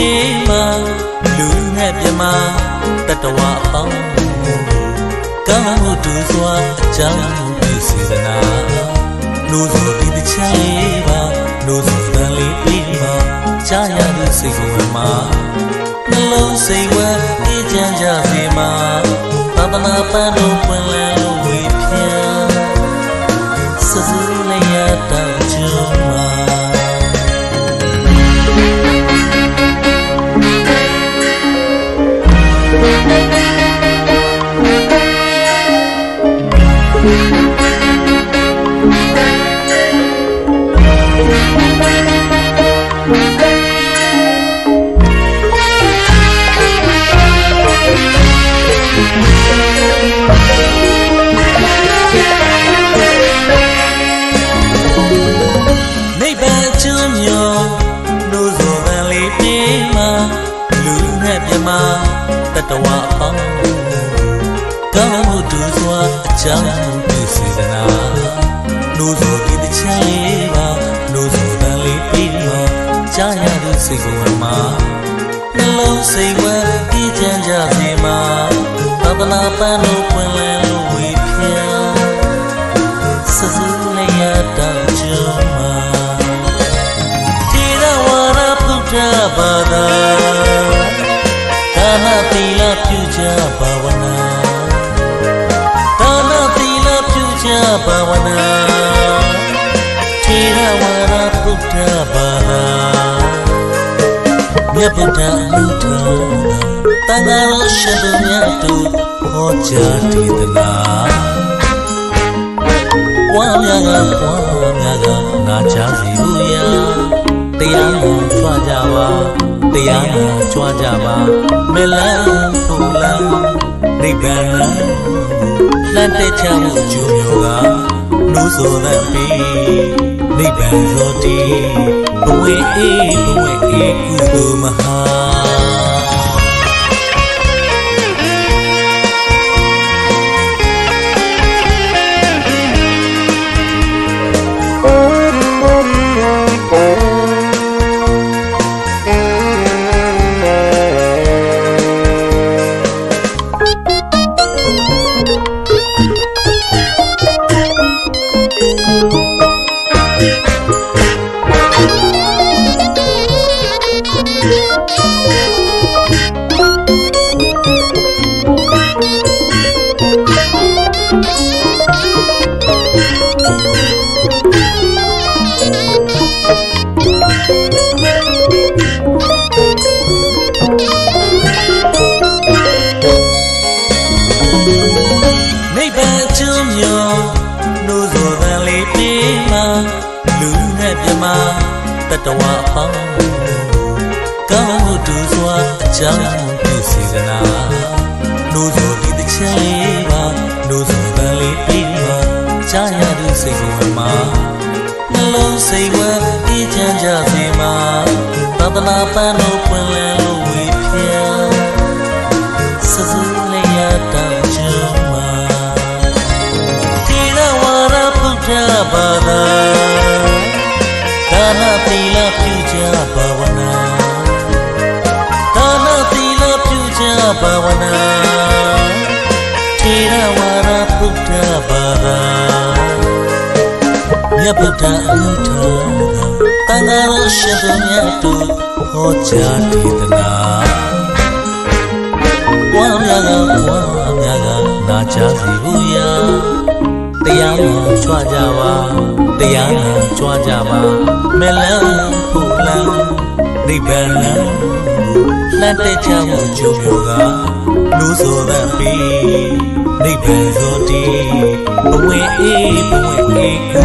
လေးမှာလူနဲ့မြမတတဝအပေါင်းကောင်းမှုတူစွာကြောင်းမှုပြုစေစနာလို့ဆိုဒီတစ်ချက်လေးပါလို့ဆိုတန်လေးပြီးမှာကြာရသူစိတ်ကိုမှာနှလုံးစိတ်ဝဲအေးချမ်းကြစေမှာသာသနာပန်းတို့ နိဗ္ဗာန်ကျွမ်းမြော်လို့ဆိုတန်လေးပြေးမှာလူနဲ့မြမတတဝအပေါင်းကောင်းမှုတူစွာအကြောင်းပြုစေစနာလို့ဆိုဒီတစ်ချမ်းလေးပါလို့ဆိုတန်လေးပြေးမှာကြားရတဲ့စိတ်ကိုယ်မှာနှလုံးစိတ်ဝဲအေးချမ်းကြစေမှာသဒ္ဒနာ ပန်းလို့ပွင့်လန်းလို့ဝေဖြာစစူးလေးရတောင်ကျုံမှာတိရဝရပုဒ္ဓဘာသာဒါနသီလပြုကြဘာဝနာဒါနသီလပြုကြဘာဝနာတိရဝရပုဒ္ဓဘာသာမြတ်ဗုဒ္ဓအမှုတော်တန်ခါတော် ရှင်သူမြတ်တို့ဟောကြားတည်သနာဝါများကဝါများကနာချစီဘူးရာတရားကိုကြွားကြပါတရားကိုကြွားကြပါမလန်းဖူလန်းနိဗ္ဗာန်လမ်းတဲ့ချမှုကျိုးမျိုးကနိုးဆိုတဲ့ပြီးနိဗ္ဗာန်သောတီဘဝအေးဘဝအေးကုသိုလ်မဟာ နိ တတဝအပေါင်းကောင်းမှုတူစွာအကြောင်းပြုစေစနာနှိုးစောဒီတစ်ချက်လေးပါနှိုးစောတန်လေးပြေးမှာကြားရတဲ့စိတ်ကိုယ်မှာနှလုံးစိတ်ဝဲအေးချမ်းကြစေမှာသဒ္ဒနာပန်းလို့ပွင့်လန်းလို့ဝေဖြာစစူးလေးရတော ပြုကြဘာဝနာတိရဝရပုဒ္ဓဘာသာမြတ်ဗုဒ္ဓအမှုတော်တန်ခါတော်ရှင်သူမြတ်တို့ဟောကြားတည်သနာဝမ်းများကဝမ်းများကနာချစီဘူးရာတရားမှကြွားကြပါတရားမှကြွားကြပါမလန်းဖို့လန်းနိဗ္ဗာန် လန်းလမ်းတဲ့ချမှုကျိုးမျိုးကလူဆိုတဲ့ပြီးနိဗ္ဗာန်ဆိုတည်ဘဝအေးဘဝအေးကု